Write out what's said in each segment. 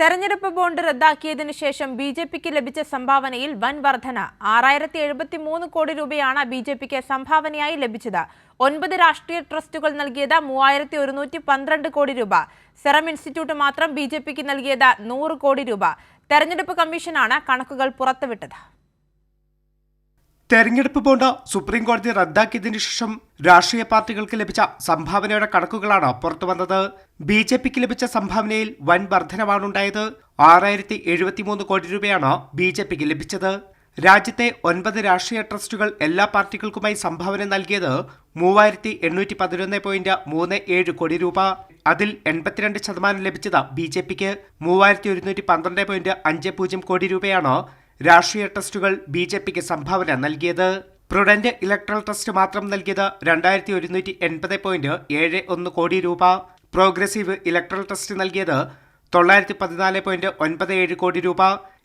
തെരഞ്ഞെടുപ്പ് ബോണ്ട് റദ്ദാക്കിയതിനു ശേഷം B J പിക്ക് ലഭിച്ച സംഭാവനയിൽ വൻ വർധന. ആറായിരത്തി എഴുപത്തി മൂന്ന് കോടി രൂപയാണ് ബി ജെ പിക്ക് സംഭാവനയായി ലഭിച്ചത്. ഒൻപത് രാഷ്ട്രീയ ട്രസ്റ്റുകൾ നൽകിയത് മൂവായിരത്തി ഒരുന്നൂറ്റി പന്ത്രണ്ട് കോടി രൂപ. സെറം ഇൻസ്റ്റിറ്റ്യൂട്ട് മാത്രം ബി ജെ പിക്ക് നൽകിയത് നൂറ് കോടി രൂപ. തെരഞ്ഞെടുപ്പ് കമ്മീഷനാണ് കണക്കുകൾ പുറത്തുവിട്ടത്. തെരഞ്ഞെടുപ്പ് ബോണ്ട് സുപ്രീം കോടതി റദ്ദാക്കിയതിനു ശേഷം രാഷ്ട്രീയ പാർട്ടികൾക്ക് ലഭിച്ച സംഭാവനയുടെ കണക്കുകളാണ് പുറത്തുവന്നത് ബി ജെ പിക്ക് ലഭിച്ച സംഭാവനയിൽ വൻ വർധനവാണുണ്ടായത്. ആറായിരത്തി എഴുപത്തിമൂന്ന് കോടി രൂപയാണ് ബി ജെ പിക്ക് ലഭിച്ചത്. രാജ്യത്തെ ഒൻപത് രാഷ്ട്രീയ ട്രസ്റ്റുകൾ എല്ലാ പാർട്ടികൾക്കുമായി സംഭാവന നൽകിയത് മൂവായിരത്തി എണ്ണൂറ്റി പതിനൊന്ന് പോയിന്റ് മൂന്ന് ഏഴ് കോടി രൂപ. അതിൽ എൺപത്തിരണ്ട് ശതമാനം ലഭിച്ചത് ബി ജെ പിക്ക്. മൂവായിരത്തി ഒരുന്നൂറ്റി പന്ത്രണ്ട് പോയിന്റ് അഞ്ച് പൂജ്യം കോടി രൂപയാണ് രാഷ്ട്രീയ ട്രസ്റ്റുകൾ ബി ജെ പിക്ക് സംഭാവന നൽകിയത്. പ്രൊഡന്റ് ഇലക്ട്രൽ ട്രസ്റ്റ് മാത്രം നൽകിയത് രണ്ടായിരത്തി ഒരുന്നൂറ്റി എൺപത് പോയിന്റ് ഏഴ് ഒന്ന് കോടി രൂപ. പ്രോഗ്രസീവ് ഇലക്ട്രൽ ട്രസ്റ്റ് നൽകിയത് തൊള്ളായിരത്തി പതിനാല് പോയിന്റ് ഒൻപത് ഏഴ് കോടി രൂപ.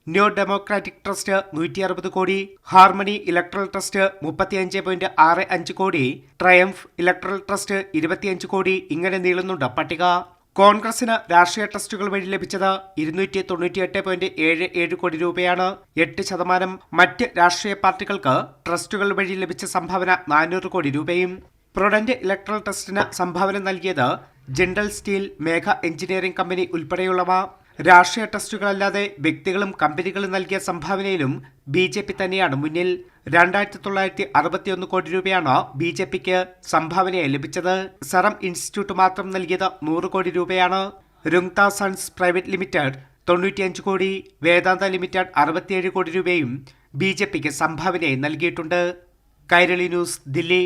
ന്യൂ ഡെമോക്രാറ്റിക് ട്രസ്റ്റ് നൂറ്റി അറുപത് കോടി. ഹാർമണി ഇലക്ട്രൽ ട്രസ്റ്റ് മുപ്പത്തിയഞ്ച് പോയിന്റ് ആറ് അഞ്ച് കോടി. ട്രയംഫ് ഇലക്ട്രൽ ട്രസ്റ്റ് ഇരുപത്തിയഞ്ച് കോടി. ഇങ്ങനെ നീളുന്നുണ്ട് പട്ടിക. കോൺഗ്രസിന് രാഷ്ട്രീയ ട്രസ്റ്റുകൾ വഴി ലഭിച്ചത് ഇരുന്നൂറ്റി തൊണ്ണൂറ്റിയെട്ട് പോയിന്റ് ഏഴ് ഏഴ് കോടി രൂപയാണ്. എട്ട് ശതമാനം മറ്റ് രാഷ്ട്രീയ പാർട്ടികൾക്ക് ട്രസ്റ്റുകൾ വഴി ലഭിച്ച സംഭാവന നാനൂറ് കോടി രൂപയും. പ്രൊഡന്റ് ഇലക്ട്രൽ ട്രസ്റ്റിന് സംഭാവന നൽകിയത് general steel Megha engineering company ഉൾപ്പെടെയുള്ളവ. രാഷ്ട്രീയ ടെസ്റ്റുകളല്ലാതെ വ്യക്തികളും കമ്പനികളും നൽകിയ സംഭാവനയിലും ബി ജെ പി തന്നെയാണ് മുന്നിൽ. രണ്ടായിരത്തി തൊള്ളായിരത്തി അറുപത്തിയൊന്ന് കോടി രൂപയാണ് ബി ജെ പിക്ക് സംഭാവനയായി ലഭിച്ചത്. സെറം ഇൻസ്റ്റിറ്റ്യൂട്ട് മാത്രം നൽകിയത് നൂറ് കോടി രൂപയാണ്. രുങ്ത സൺസ് പ്രൈവറ്റ് ലിമിറ്റഡ് തൊണ്ണൂറ്റിയഞ്ച് കോടി വേദാന്ത ലിമിറ്റഡ് അറുപത്തിയേഴ് കോടി രൂപയും ബി ജെ പിക്ക് സംഭാവനയായി നൽകിയിട്ടുണ്ട്. കൈരളി ന്യൂസ് ദില്ലി.